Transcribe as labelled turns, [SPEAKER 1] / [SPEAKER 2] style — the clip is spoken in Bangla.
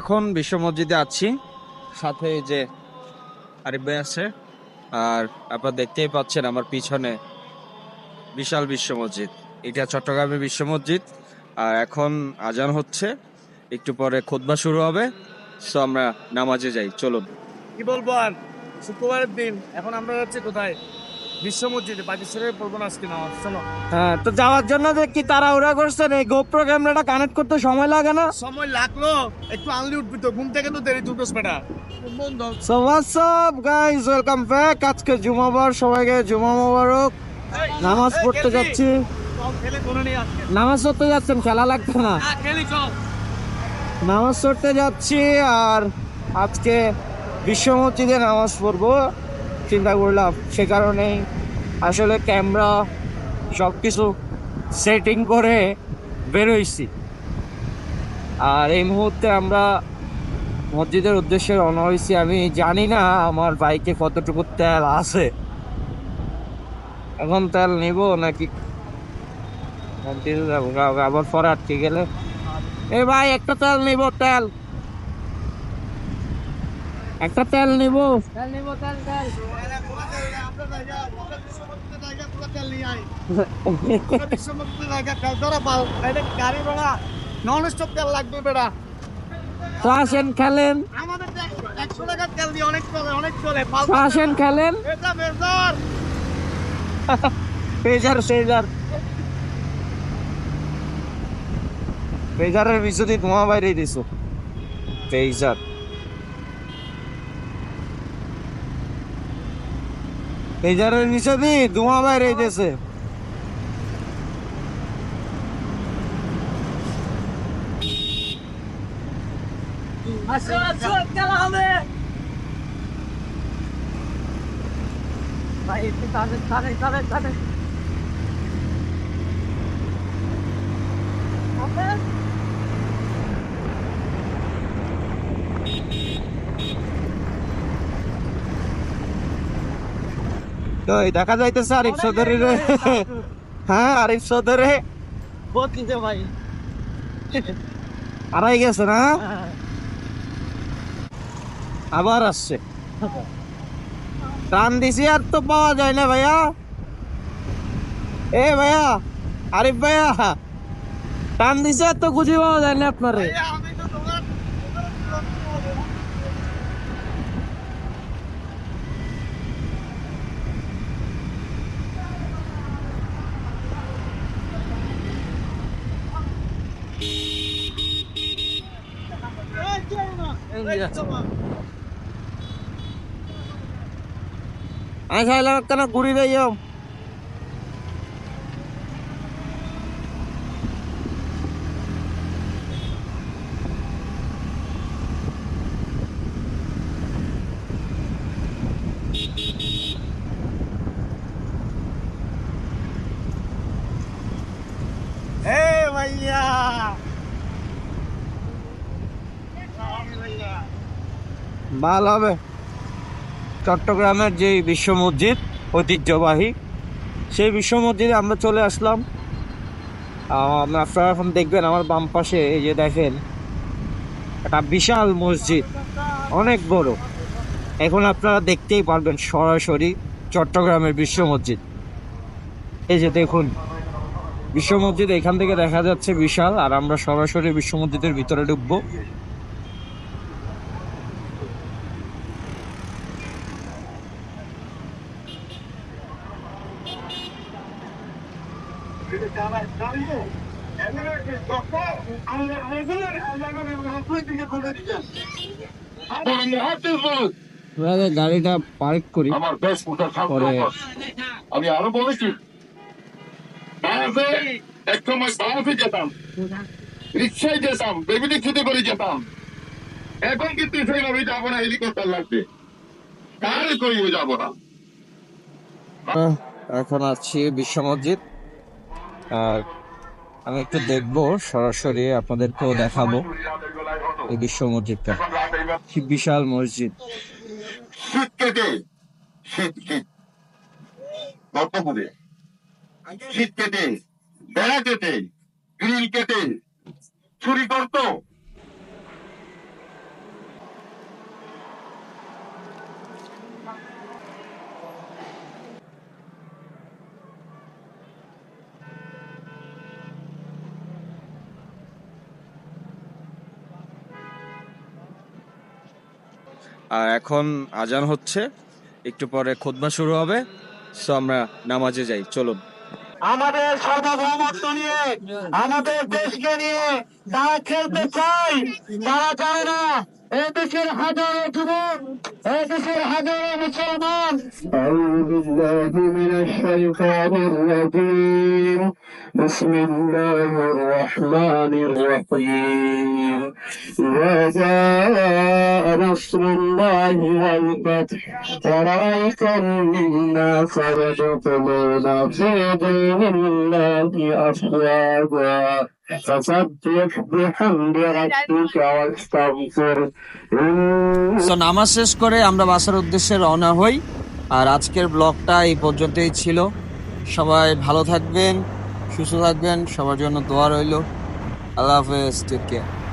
[SPEAKER 1] এখন বিশ্ব মসজিদে আছি। সাথে যে আরিফ ভাই আছে, আর আপনারা দেখতেই পাচ্ছেন আমার পিছনে বিশাল বিশ্ব মসজিদ। এটা চট্টগ্রামের বিশ্ব মসজিদ। আর এখন আজান হচ্ছে, একটু পরে খুতবা শুরু হবে। সো আমরা নামাজে যাই, চলুন।
[SPEAKER 2] কি বলব আর? শুক্রবারের দিন, এখন আমরা যাচ্ছি কোথায়? বিশ্ব মসজিদে পাকিস্তানের পড়ব না আজকে নামাজ চলো।
[SPEAKER 3] হ্যাঁ তো যাওয়ার জন্য যে কি তাড়াহুড়া করছেন এই গোপ্রো ক্যামেরাটা কানেক্ট করতে সময় লাগে না?
[SPEAKER 2] সময় লাগল একটু আনলি উঠবি তো ঘুম থেকে তো দেরি দুটো বেটা।
[SPEAKER 3] So what's up guys welcome back আজকে জুমাবার সবাইকে জুমা মোবারক। নামাজ পড়তে যাচ্ছি। নামাজ পড়তে যাচ্ছেন খেলা লাগবে না?
[SPEAKER 2] হ্যাঁ
[SPEAKER 3] নামাজ পড়তে যাচ্ছি আর আজকে বিশ্ব মসজিদে নামাজ পড়ব। চিন্তা করলাম। সে কারণেই আসলে ক্যামেরা সব কিছু সেটিং করে বেরোইছি। আর এই মুহূর্তে আমরা মসজিদের উদ্দেশ্যে রওনা হয়েছি। আমি জানি না আমার বাইকে কতটুকু তেল আছে। এখন তেল নিব নাকি? আবার পরে আটকে গেলে। এ ভাই, একটা তেল নিব, তেল। একটা তেল নিব। তেল নিব তেল তেল।
[SPEAKER 2] গাড়ি ভাড়া নন লাগবে বেড়া।
[SPEAKER 3] তো আসেন খেলেন?
[SPEAKER 2] আমাদের একশো টাকার তেল দিয়ে অনেক চলে অনেক চলে
[SPEAKER 3] তো আসেন খেলেন?
[SPEAKER 2] বেজা বেজার
[SPEAKER 3] পেজার পেজার পেজারের পিছনে ধোঁয়া বাইরে দিছো। পেজার পেজারের পিছনে ধোঁয়া বাইরে দিয়েছে ভাই একটু তাদের তাদের তাদের তাদের তো দেখা যাইতেছে আরিফ চৌধুরী রে হ্যাঁ আরিফ চৌধুরী।
[SPEAKER 2] বদলিতে ভাই।
[SPEAKER 3] হারাই গেছে না? আবার আসছে। টান দিছি আর তো পাওয়া যায় না ভাইয়া। এ ভাইয়া আরিফ ভাইয়া টান দিছে আর তো খুঁজে পাওয়া যায় না আপনারে।
[SPEAKER 2] আমি তো তোমার
[SPEAKER 3] আমি চাইলাম কেন ভালো হবে। চট্টগ্রামের যে বিশ্ব মসজিদ, ঐতিহ্যবাহী, সেই বিশ্ব মসজিদে আমরা চলে আসলাম। আপনারা এখন দেখবেন আমার বাম পাশে এই যে দেখেন, একটা বিশাল মসজিদ, অনেক বড়। এখন আপনারা দেখতেই পারবেন সরাসরি চট্টগ্রামের বিশ্ব মসজিদ। এই যে দেখুন, বিশ্ব মসজিদ এখান থেকে দেখা যাচ্ছে বিশাল, আর আমরা সরাসরি বিশ্ব মসজিদের ভিতরে ঢুকবো। গাড়িটা পার্ক করি। পরে
[SPEAKER 4] আমি আরও বলেছি এক সময় বাসে যেতাম রিক্সায় যেতাম বেবিটি ছুটি করে যেতাম। এখন কিন্তু সেইভাবে যাব না হেলিকপ্টার লাগবে। কার করিয়ে যাব না?
[SPEAKER 3] এখন আছি বিশ্ব মসজিদ। আর আমি একটু দেখব, সরাসরি আপনাদেরকেও দেখাবো এই বিশ্ব মসজিদটা। কি বিশাল মসজিদ।
[SPEAKER 4] শীত কেটে বেড়া কেটে গ্রিল কেটে চুরি করতো।
[SPEAKER 1] আর এখন আজান হচ্ছে একটু পরে খোদবা শুরু হবে সো আমরা নামাজে যাই চলুন
[SPEAKER 5] আমাদের সার্বভৌমত্ব নিয়ে আমাদের দেশকে নিয়ে তারা খেলতে চাই তারা চায় না এই দেশের হাজারো যুবক এই দেশের হাজারো মুসলমান أعوذ بالله من الشيطان الرجيم بسم الله الرحمن الرحيم إذا جاء نصر الله والفتح ورأيت الناس يدخلون في دين الله أفواجا فسبح بحمد ربك واستغفر
[SPEAKER 1] সো নামাজ শেষ করে আমরা বাসার উদ্দেশ্যে রওনা হই আর আজকের ব্লগটা এই পর্যন্তই ছিল সবাই ভালো থাকবেন সুস্থ থাকবেন সবার জন্য দোয়া রইল। আল্লাহ হাফেজ টেক কেয়ার